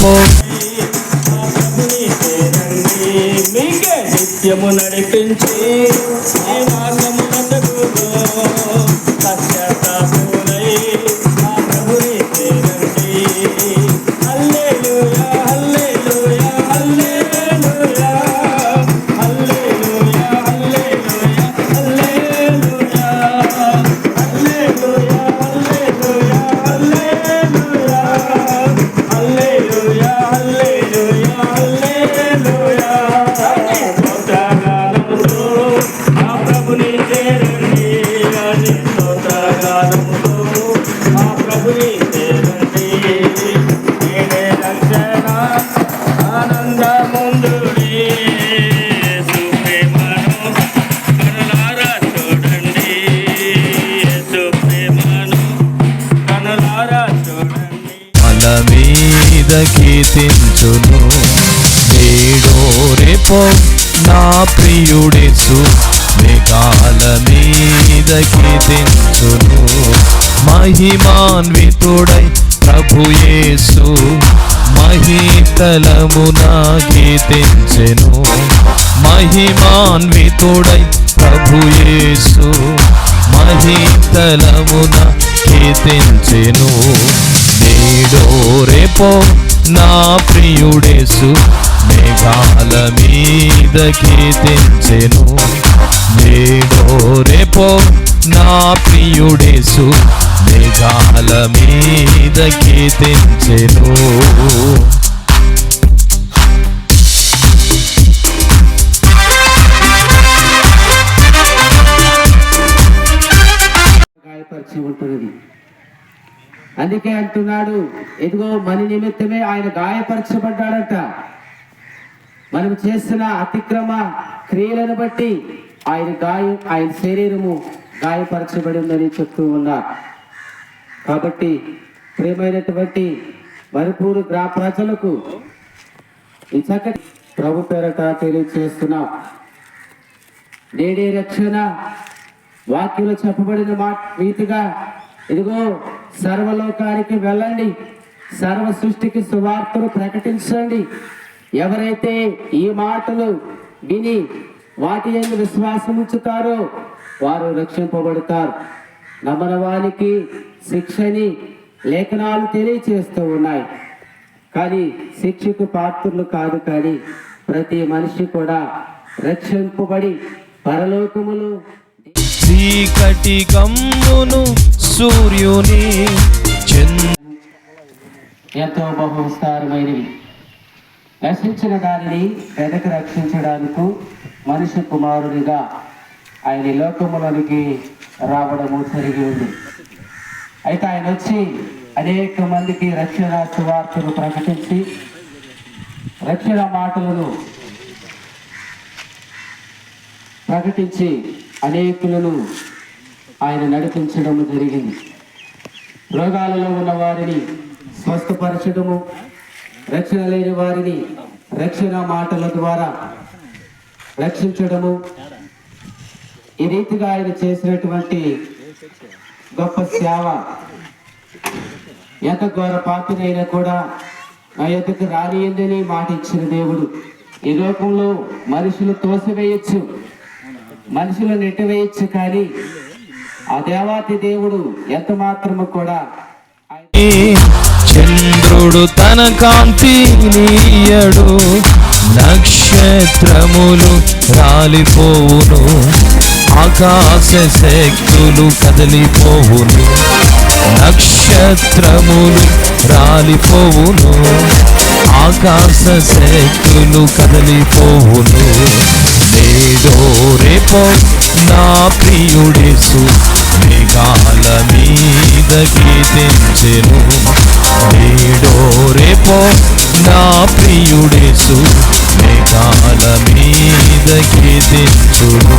రేపో మీకే నిత్యము నడిపించి ఈ కీర్తించును నేడో రేపో నా ప్రియుడేసు మేఘాల మీద కీర్తించును మహిమాన్వితుడై ప్రభుయేసు మహితలమున కీర్తించెను మహిమాన్వితుడై ప్రభుయేసు మహితలమున కీర్తించెను నేడో రేపో నా ప్రియుడేసు మేఘాల మీద కీర్తించెను నేడో రేపో నా ప్రియుడేసు అల మీదకి తెంచెను గాయపరిచి ఉంటున్నది. అందుకే అంటున్నాడు ఎదుగో మన నిమిత్తమే ఆయన గాయపరచబడ్డాడట. మనం చేసిన అతిక్రమ క్రియలను బట్టి ఆయన గాయం ఆయన శరీరము గాయపరచబడి ఉందని చెప్తూ ఉన్నారు. కాబట్టి ప్రియమైనటువంటి మరిపూరు గ్రామ ప్రజలకు ఈ చక్కటి ప్రభు పేరట తెలియజేస్తున్నాం. నేడే రక్షణ వాక్యులు చెప్పబడిన మా రీతిగా ఇదిగో సర్వలోకానికి వెళ్ళండి సర్వ సృష్టికి సువార్తను ప్రకటించండి. ఎవరైతే ఈ మాటలు విని వాటి ఎందు విశ్వాసం ఉంచుతారో వారు రక్షింపబడతారు. నమ్మన వారికి శిక్షని లేఖనాలు తెలియచేస్తూ ఉన్నాయి. కానీ శిక్షకు పాత్రులు కాదు కానీ ప్రతి మనిషి కూడా రక్షింపబడి పరలోకములు చీకటి కమ్మును సూర్యుని ఎంతో బహు విస్తారమైనవి నశించిన దానిని వెనక రక్షించడానికి మనిషి కుమారునిగా ఆయన లోకములోనికి రావడము జరిగి ఉంది. అయితే ఆయన వచ్చి అనేక మందికి రక్షణ సువార్తను ప్రకటించి రక్షణ మాటలను ప్రకటించి అనేకులను ఆయన నడిపించడం జరిగింది. రోగాలలో ఉన్న వారిని స్వస్థపరచడము రక్షణ లేని వారిని రక్షణ మాటల ద్వారా రక్షించడము ఈ రీతిగా ఆయన చేసినటువంటి గొప్ప సేవ ఎంత ఘోర పాపినైనా కూడా నా యొక్కకు రానియందని మాట ఇచ్చిన దేవుడు. ఈ లోకంలో మనుషులు తోసివేయచ్చు మనుషులు నెట్టివేయచ్చు కానీ ఆ దేవాతి దేవుడు ఎంత మాత్రము కూడా చంద్రుడు తన కాంతి నీయడు నక్షత్రములు రాలిపోవును. ఆకాశ శక్తులు కదిలిపోవును. నక్షత్రములు రాలిపోవును. ఆకాశ శక్తులు కదిలిపోవును. నేడో రేపో నా ప్రియుడేసు మేఘాల మీద గీతించెను. నేడో రేపో నా ప్రియుడేసు మేఘాల మీద వెదకి తెచ్చును